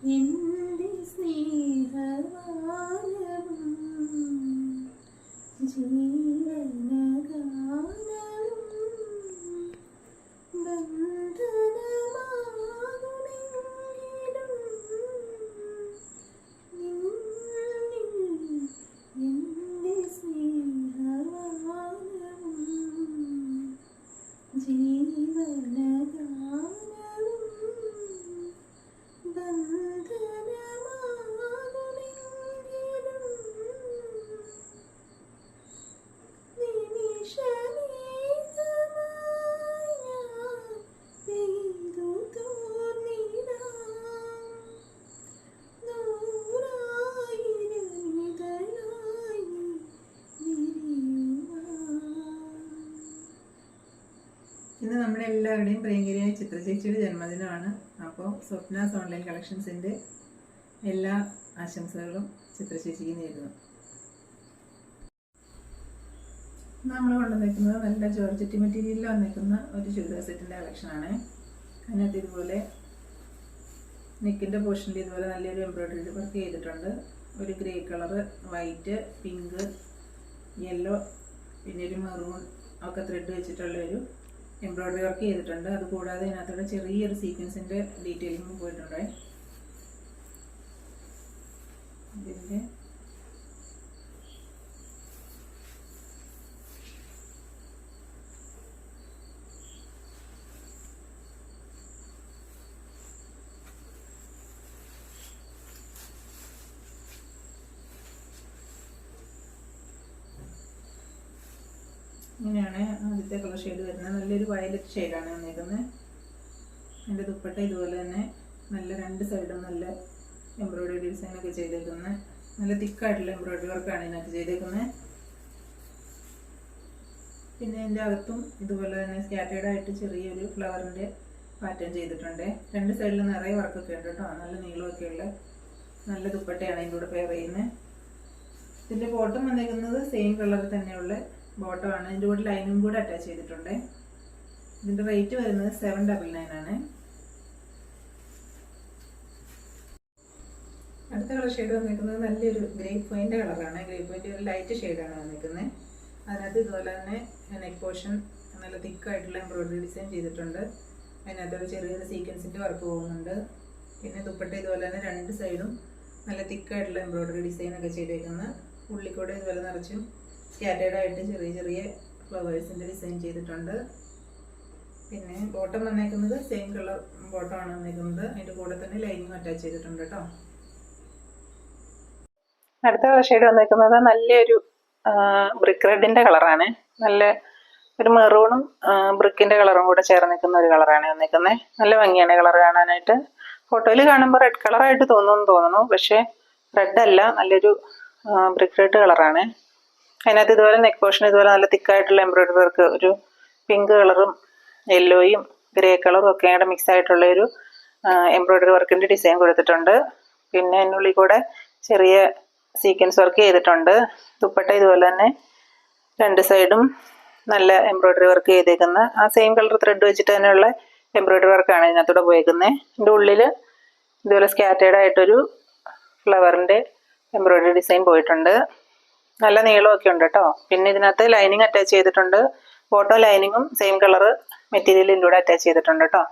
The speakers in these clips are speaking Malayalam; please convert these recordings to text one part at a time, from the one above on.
എന്റെ സ്നേഹവാനവും ജീവനഗാനവും ബന്ധനമാകുമെങ്കിലും നിന്നിൽ എന്റെ സ്നേഹവാനവും ജീവനഗാനവും ഇന്ന് നമ്മളെല്ലാവരുടെയും പ്രിയങ്കരിയായ ചിത്രചേച്ചിയുടെ ജന്മദിനമാണ്. അപ്പോൾ സ്വപ്നാസ് ഓൺലൈൻ കളക്ഷൻസിന്റെ എല്ലാ ആശംസകളും ചിത്രചേച്ചിക്ക് നേരുന്നു. നമ്മൾ കൊണ്ടുവന്നിരിക്കുന്നത് നല്ല ജോർജറ്റ് മെറ്റീരിയലിൽ വന്നിരിക്കുന്ന ഒരു ചുരിദാർ സെറ്റിന്റെ കളക്ഷനാണ് അതിനകത്ത് ഇതുപോലെ നെക്കിന്റെ പോർഷനിൽ ഇതുപോലെ നല്ലൊരു എംബ്രോയിഡറി വർക്ക് ചെയ്തിട്ടുണ്ട്. ഒരു grey colour white pink yellow പിന്നെ ഒരു മെറൂൺ ഒക്കെ ത്രെഡ് വെച്ചിട്ടുള്ള ഒരു എംബ്രോയിഡറി വർക്ക് ചെയ്തിട്ടുണ്ട്. അതുകൂടാതെ ഇതിനകത്തൂടെ ചെറിയൊരു സീക്വൻസിന്റെ ഡീറ്റെയിലിംഗ് പോയിട്ടുണ്ട് ഇതിന്റെ ഇങ്ങനെയാണ് ആദ്യത്തെ കളർ ഷെയ്ഡ് വരുന്നത്. നല്ലൊരു വയലറ്റ് ഷെയ്ഡാണ് വന്നിരിക്കുന്നത്. എന്റെ ദുപ്പട്ട ഇതുപോലെ തന്നെ നല്ല രണ്ട് സൈഡും നല്ല എംബ്രോയിഡറി ഡിസൈനൊക്കെ ചെയ്തേക്കുന്നത് നല്ല തിക്കായിട്ടുള്ള എംബ്രോയിഡറി വർക്കാണ് ഇതിനകത്ത് ചെയ്തേക്കുന്നത് പിന്നെ എന്റെ അകത്തും ഇതുപോലെ തന്നെ സ്കാറ്റേഡായിട്ട് ചെറിയൊരു ഫ്ലവറിന്റെ പാറ്റേൺ ചെയ്തിട്ടുണ്ട്. രണ്ട് സൈഡിൽ നിറയെ വർക്കൊക്കെ ഉണ്ട് കേട്ടോ. നല്ല നീളമൊക്കെ ഉള്ള നല്ല ദുപ്പട്ടയാണ് ഇതിന്റെ കൂടെ പെയർ ചെയ്യുന്നത് ഇതിന്റെ ബോട്ടം വന്നിരിക്കുന്നത് സെയിം കളറിൽ തന്നെയുള്ള ബോട്ടമാണ് ഇതിന്റെ കൂടെ ലൈനും കൂടെ അറ്റാച്ച് ചെയ്തിട്ടുണ്ട്. ഇതിന്റെ റേറ്റ് വരുന്നത് സെവൻ ഡബിൾ നയൻ ആണ്. അടുത്ത കളർ ഷെയ്ഡ് വന്നിരിക്കുന്നത് നല്ലൊരു ഗ്രേപ്പ് പോയിന്റ് കളറാണ് ഗ്രേപ്പ് പോയിന്റ് ഒരു ലൈറ്റ് ഷെയ്ഡാണ് വന്നിരിക്കുന്നത്. അതിനകത്ത് ഇതുപോലെ തന്നെ നെക്ക് പോർഷൻ നല്ല തിക്കായിട്ടുള്ള എംബ്രോയിഡറി ഡിസൈൻ ചെയ്തിട്ടുണ്ട്. അതിനകത്ത് ഒരു ചെറിയൊരു സീക്വൻസിന്റെ വർക്ക് പോകുന്നുണ്ട്. പിന്നെ ദുപ്പട്ട ഇതുപോലെ തന്നെ രണ്ട് സൈഡും നല്ല തിക്കായിട്ടുള്ള എംബ്രോയിഡറി ഡിസൈനൊക്കെ ചെയ്തേക്കുന്ന. ഉള്ളിക്കൂടെ ഇതുപോലെ നിറച്ചും സ്കാറ്റേഡ് ആയിട്ട് ചെറിയ ചെറിയ ഫ്ലവേഴ്സിന്റെ ഡിസൈൻ ചെയ്തിട്ടുണ്ട്. പിന്നെ ബോട്ടം വന്നേക്കുന്നത് സെയിം കളർ ബോട്ടമാണ് വന്നേക്കുന്നത്. അതിന്റെ കൂടെ തന്നെ ലൈനിങ് അറ്റാച്ച് ചെയ്തിട്ടുണ്ട് കേട്ടോ അടുത്ത ഷെയ്ഡ് വന്നേക്കുന്നത് നല്ലൊരു ബ്രിക്ക് റെഡിന്റെ കളറാണ് നല്ല ഒരു മെറൂണും ബ്രിക്കിന്റെ കളറും കൂടെ ചേർന്ന് നിൽക്കുന്ന ഒരു കളറാണ് വന്നേക്കുന്നത് നല്ല ഭംഗിയാണ് കളർ കാണാനായിട്ട്. ഫോട്ടോയിൽ കാണുമ്പോൾ റെഡ് കളറായിട്ട് തോന്നുന്നു തോന്നുന്നു. പക്ഷേ റെഡ് അല്ല നല്ലൊരു ബ്രിക്ക് റെഡ് കളറാണ് അതിനകത്ത് ഇതുപോലെ നെക്ക് പോർഷൻ ഇതുപോലെ നല്ല തിക്കായിട്ടുള്ള എംബ്രോയിഡറി വർക്ക് ഒരു പിങ്ക് കളറും യെല്ലോയും ഗ്രേ കളറും ഒക്കെ കൂടെ മിക്സ് ആയിട്ടുള്ള ഒരു എംബ്രോയിഡറി വർക്കിന്റെ ഡിസൈൻ കൊടുത്തിട്ടുണ്ട്. പിന്നെ അതിനുള്ളിൽ കൂടെ ചെറിയ സീക്വൻസ് വർക്ക് ചെയ്തിട്ടുണ്ട്. ദുപ്പട്ട ഇതുപോലെ തന്നെ രണ്ട് സൈഡും നല്ല എംബ്രോയിഡറി വർക്ക് ചെയ്തേക്കുന്ന. ആ സെയിം കളർ ത്രെഡ് വെച്ചിട്ട് തന്നെയുള്ള എംബ്രോയിഡറി വർക്കാണ് ഇതിനകത്തൂടെ പോയേക്കുന്നത് ഇതിന്റെ ഉള്ളിൽ ഇതുപോലെ സ്കാറ്റേഡ് ആയിട്ടൊരു ഫ്ലവറിന്റെ എംബ്രോയിഡറി ഡിസൈൻ പോയിട്ടുണ്ട്. നല്ല നീളമൊക്കെ ഉണ്ട് കേട്ടോ. പിന്നെ ഇതിനകത്ത് ലൈനിങ് അറ്റാച്ച് ചെയ്തിട്ടുണ്ട്. ഫോട്ടോ ലൈനിങ്ങും സെയിം കളർ മെറ്റീരിയലിന്റെ കൂടെ അറ്റാച്ച് ചെയ്തിട്ടുണ്ട് കേട്ടോ.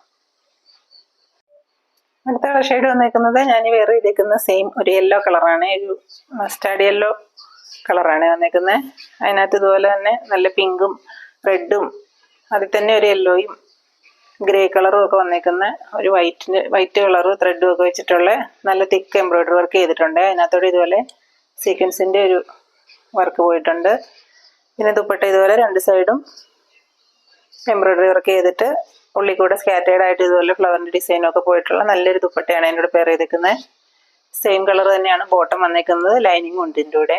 അടുത്ത കളർ ഷെയ്ഡ് വന്നേക്കുന്നത് ഞാൻ വേറെ ചെയ്തേക്കുന്ന സെയിം ഒരു യെല്ലോ കളറാണ് ഒരു മസ്റ്റാർഡ് യെല്ലോ കളറാണ് വന്നിരിക്കുന്നത് അതിനകത്ത് ഇതുപോലെ തന്നെ നല്ല പിങ്കും റെഡും അതിൽ തന്നെ ഒരു യെല്ലോയും ഗ്രേ കളറും ഒക്കെ വന്നേക്കുന്ന. ഒരു വൈറ്റിന് വൈറ്റ് കളറും ത്രെഡും ഒക്കെ വെച്ചിട്ടുള്ള നല്ല തിക്ക് എംബ്രോയിഡറി വർക്ക് ചെയ്തിട്ടുണ്ട്. അതിനകത്തോടെ ഇതുപോലെ സീക്വൻസിന്റെ ഒരു വർക്ക് പോയിട്ടുണ്ട്. പിന്നെ ദുപ്പട്ട ഇതുപോലെ രണ്ട് സൈഡും എംബ്രോയിഡറി വർക്ക് ചെയ്തിട്ട് ഉള്ളിൽ കൂടെ സ്കാറ്റേഡ് ആയിട്ട് ഇതുപോലെ ഫ്ലവറിന്റെ ഡിസൈനും ഒക്കെ പോയിട്ടുള്ള നല്ലൊരു ദുപ്പട്ടയാണ് കൂടെ പെയർ ചെയ്തിരിക്കുന്നത് സെയിം കളർ തന്നെയാണ് ബോട്ടം വന്നേക്കുന്നത്. ലൈനിങ്ങും ഉണ്ട് ഇതിന്റെ കൂടെ.